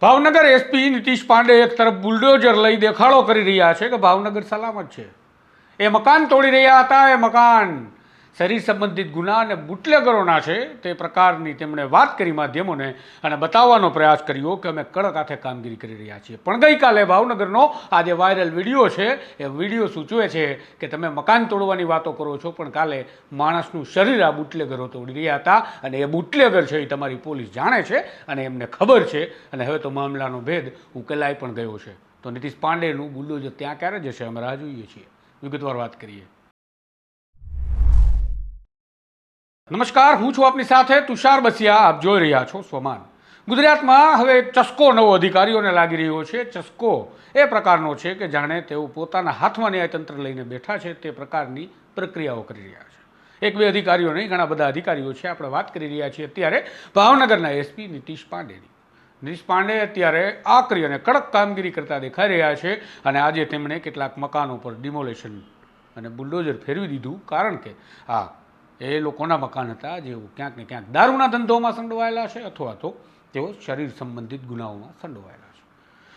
Bhavnagar SP Nitish Pandey એક તરફ bulldozer લઈ દેખાડો કરી રહ્યા છે કે ભાવનગર સલામત છે? એ મકાન તોડી રહ્યા હતા, એ મકાન. શરીર સંબંધિત ગુના અને બુટલેગરોના છે, તે પ્રકારની તેમણે વાત કરી માધ્યમોને અને બતાવવાનો પ્રયાસ કર્યો કે અમે કડક હાથે કામગીરી કરી રહ્યા છીએ. પણ ગઈકાલે ભાવનગરનો આ જે વાયરલ વીડિયો છે, એ વીડિયો સૂચવે છે કે તમે મકાન તોડવાની વાતો કરો છો, પણ કાલે માણસનું શરીર આ બુટલેગરો તોડી રહ્યા હતા અને એ બુટલેગર છે એ તમારી પોલીસ જાણે છે અને એમને ખબર છે અને હવે તો મામલાનો ભેદ ઉકેલાઈ પણ ગયો છે. તો નીતિશ પાંડેનું બુલ્ડોઝર ત્યાં ક્યારે જશે? અમે રાહ જોઈએ છીએ. વિગતવાર વાત કરીએ. નમસ્કાર, હું છું આપની સાથે તુષાર બસિયા. આપ જોઈ રહ્યા છો સ્વમાન. ગુજરાતમાં હવે ચસ્કો નવો અધિકારીઓને લાગી રહ્યો છે. ચસ્કો એ પ્રકારનો છે કે જાણે તેઓ પોતાના હાથમાં ન્યાયતંત્ર લઈને બેઠા છે, તે પ્રકારની પ્રક્રિયાઓ કરી રહ્યા છે. એક બે અધિકારીઓ નહીં, ઘણા બધા અધિકારીઓ છે. આપણે વાત કરી રહ્યા છીએ અત્યારે ભાવનગરના એસપી નીતિશ પાંડેની. નીતિશ પાંડે અત્યારે આકરી અને કડક કામગીરી કરતા દેખાઈ રહ્યા છે અને આજે તેમણે કેટલાક મકાનો પર ડિમોલેશન અને બુલડોઝર ફેરવી દીધું. કારણ કે આ એ લોકોના મકાન હતા જેઓ ક્યાંક ને ક્યાંક દારૂના ધંધોમાં સંડોવાયેલા છે અથવા તો તેઓ શરીર સંબંધિત ગુનાઓમાં સંડોવાયેલા છે.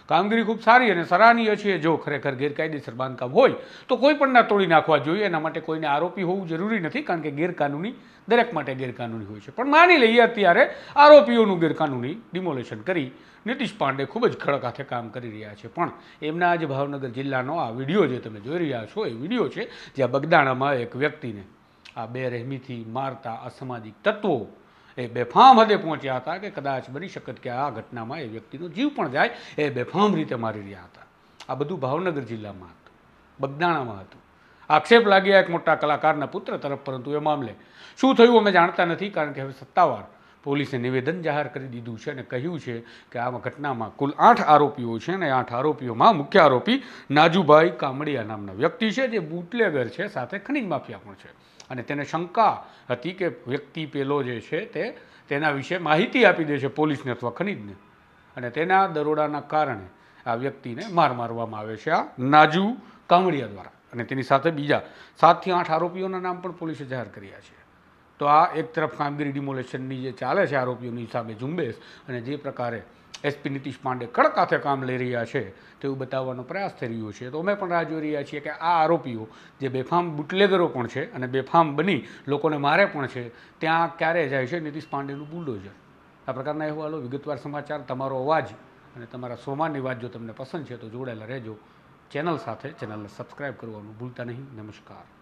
કામગીરી ખૂબ સારી અને સરાહનીય છે. જો ખરેખર ગેરકાયદેસર બાંધકામ હોય, તો કોઈ પણ ના તોડી નાખવા જોઈએ. એના માટે કોઈને આરોપી હોવું જરૂરી નથી, કારણ કે ગેરકાનૂની દરેક માટે ગેરકાનૂની હોય છે. પણ માની લઈએ અત્યારે આરોપીઓનું ગેરકાનૂની ડિમોલેશન કરી નીતિશ પાંડે ખૂબ જ ખડક હાથે કામ કરી રહ્યા છે. પણ એમના આજે ભાવનગર જિલ્લાનો આ વીડિયો જે તમે જોઈ રહ્યા છો, એ વીડિયો છે જ્યાં બગદાણામાં એક વ્યક્તિને આ બે રહેમીથી મારતા અસામાજિક તત્વો એ બેફામ હદે પહોંચ્યા હતા કે કદાચ બની શકત કે આ ઘટનામાં એ વ્યક્તિનો જીવ પણ જાય, એ બેફામ રીતે મારી રહ્યા હતા. આ બધું ભાવનગર જિલ્લામાં હતું, બગદાણામાં હતું. આક્ષેપ લાગ્યા એક મોટા કલાકારના પુત્ર તરફ, પરંતુ એ મામલે શું થયું અમે જાણતા નથી, કારણ કે હવે સત્તાવાર પોલીસે નિવેદન જાહેર કરી દીધું છે અને કહ્યું છે કે આ ઘટનામાં કુલ આઠ આરોપીઓ છે અને આઠ આરોપીઓમાં મુખ્ય આરોપી નાજુભાઈ કામડિયા નામના વ્યક્તિ છે, જે બુટલેગર છે, સાથે ખનીજ માફિયા પણ છે. અને તેને શંકા હતી કે વ્યક્તિ પેલો જે છે તે તેના વિશે માહિતી આપી દે છે પોલીસને અથવા ખનીજને. અને તેના દરોડાના કારણે આ વ્યક્તિને માર મારવામાં આવે છે આ નાજુ કામડિયા દ્વારા. અને તેની સાથે બીજા સાતથી આઠ આરોપીઓના નામ પણ પોલીસે જાહેર કર્યા છે. તો આ એક તરફ કામગીરી ડિમોલેશનની જે ચાલે છે આરોપીઓની સામે ઝુંબેશ અને જે પ્રકારે એસપી નીતિશ પાંડે કડક હાથે કામ લઈ રહ્યા છે તેવું બતાવવાનો પ્રયાસ થઈ રહ્યો છે. તો અમે પણ રાહ જોઈ રહ્યા છીએ કે આ આરોપીઓ જે બેફામ બુટલેગરો પણ છે અને બેફામ બની લોકોને મારે પણ છે, ત્યાં ક્યારે જાય છે નીતિશ પાંડેનું બુલડોઝર? આ પ્રકારના અહેવાલો વિગતવાર સમાચાર, તમારો અવાજ અને તમારા સોમાનની વાત જો તમને પસંદ છે તો જોડાયેલા રહેજો. ચેનલ સાથે ચેનલને સબસ્ક્રાઈબ કરવાનું ભૂલતા નહીં. નમસ્કાર.